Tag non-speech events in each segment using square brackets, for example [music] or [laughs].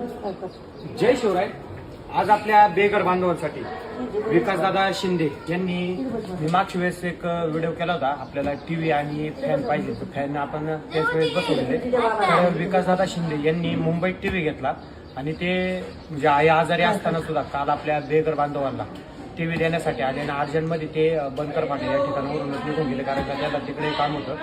जय शिवराय. आज आपल्या बेघर बांधवांसाठी विकासदादा शिंदे यांनी मी मागच्या वेळेस एक व्हिडिओ केला होता. आपल्याला टीव्ही आणि फॅन पाहिजे तर फॅन आपण त्याच वेळेस बसवलेले. तर विकासदादा शिंदे यांनी मुंबईत टीव्ही घेतला. आणि ते म्हणजे आई आजारी असताना सुद्धा काल आपल्या बेघर बांधवांना टीव्ही देण्यासाठी आले आणि अर्जंटमध्ये ते बनकर पाटील या ठिकाणावरूनच निघून गेले. कारण का त्याला तिकडे काम होतं.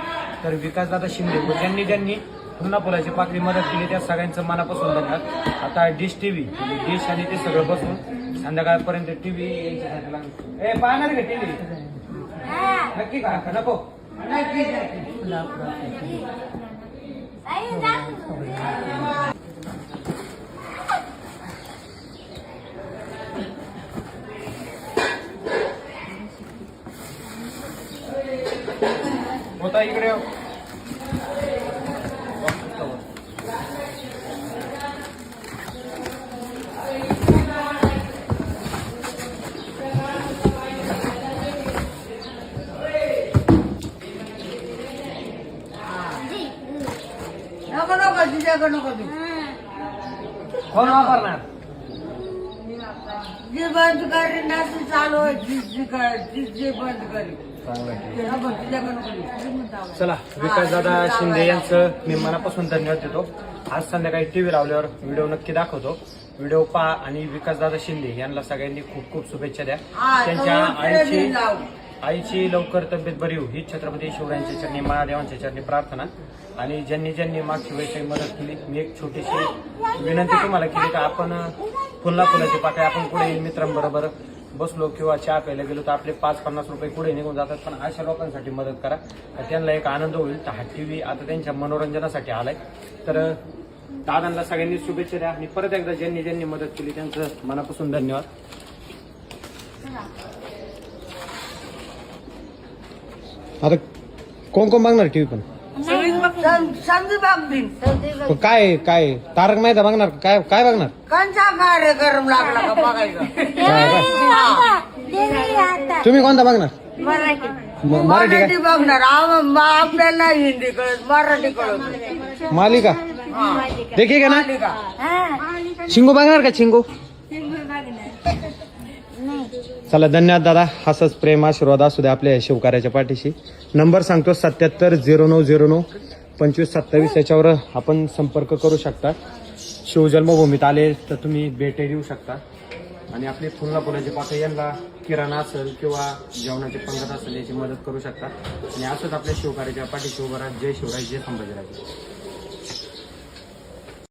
तर विकासदादा शिंदे व ज्यांनी ज्यांनी पुन्हा पुलाची पाकळी मदत केली. त्या सगळ्यांचं मनापासून धन्यवाद. आता डिश टीव्ही डिश आणि ते सगळं बसून संध्याकाळपर्यंत टीव्ही ए पाहणार का टीव्ही नक्की का का नको होता इकडे नको नको तुझ्याकडे नको तू. कोण वापरणार? जे बंद करीन ना ते चालू आहे. जी जी कर. जी जे बंद देऊ. चला विकासदादा शिंदे यांचं मी मनापासून धन्यवाद देतो. आज संध्याकाळी टीव्ही लावल्यावर व्हिडिओ नक्की दाखवतो. व्हिडिओ पहा आणि विकासदादा शिंदे यांना सगळ्यांनी खूप खूप शुभेच्छा द्या. हा, त्यांच्या तो आईची लाव. आईची लवकर तब्येत बरी होऊ ही छत्रपती शिवरायांच्या चरणी महादेवांच्या चरणी प्रार्थना. आणि ज्यांनी ज्यांनी मागची वेळची मदत केली मी एक छोटीशी विनंती तुम्हाला केली की आपण फुलना फुलाची पाकळी आपण कुठे मित्रांबरोबर? बसलो किंवा चहा प्यायला गेलो तर आपले पाच पन्नास रुपये पुढे निघून जातात? पण अशा लोकांसाठी मदत करा. तर त्यांना एक आनंद होईल. तर हा टीव्ही आता त्यांच्या मनोरंजनासाठी आलाय. तर दादांना सगळ्यांनी शुभेच्छा द्या. आणि परत एकदा ज्यांनी ज्यांनी मदत केली त्यांचं मनापासून धन्यवाद. आता कोण कोण बघणार टीव्ही पण? पण काय काय? तारक मेहता बघणार? का? काय काय बघणार? कंचा कार्यक्रम लागला का बघायचा? तुम्ही कोणता बघणार? मराठी. म- मराठी मराठी बघणार. आम- आपल्याला नाही हिंदी कळत मराठी कळत. मालिका? हा. देखील का ना? मालिका. शिंगू बघणार का शिंगू? [laughs] चला धन्यवाद दादा. असंच प्रेम आशीर्वाद असू द्या आपल्या शिवकार्याच्या पाठीशी. नंबर सांगतो सत्याहत्तर झिरो नऊ झिरो नऊ पंचवीस सत्तावीस याच्यावर आपण संपर्क करू शकता. शिवजन्मभूमीत आले तर तुम्ही भेटे देऊ शकता. आणि आपली फुलना फुलाची पाकळी यांना किराणा असेल किंवा जेवणाची पंगत असेल याची मदत करू शकता. आणि असंच आपल्या शिवकार्याच्या पाठीशी उभं राहा. जय शिवराय जय संभाजीराजे.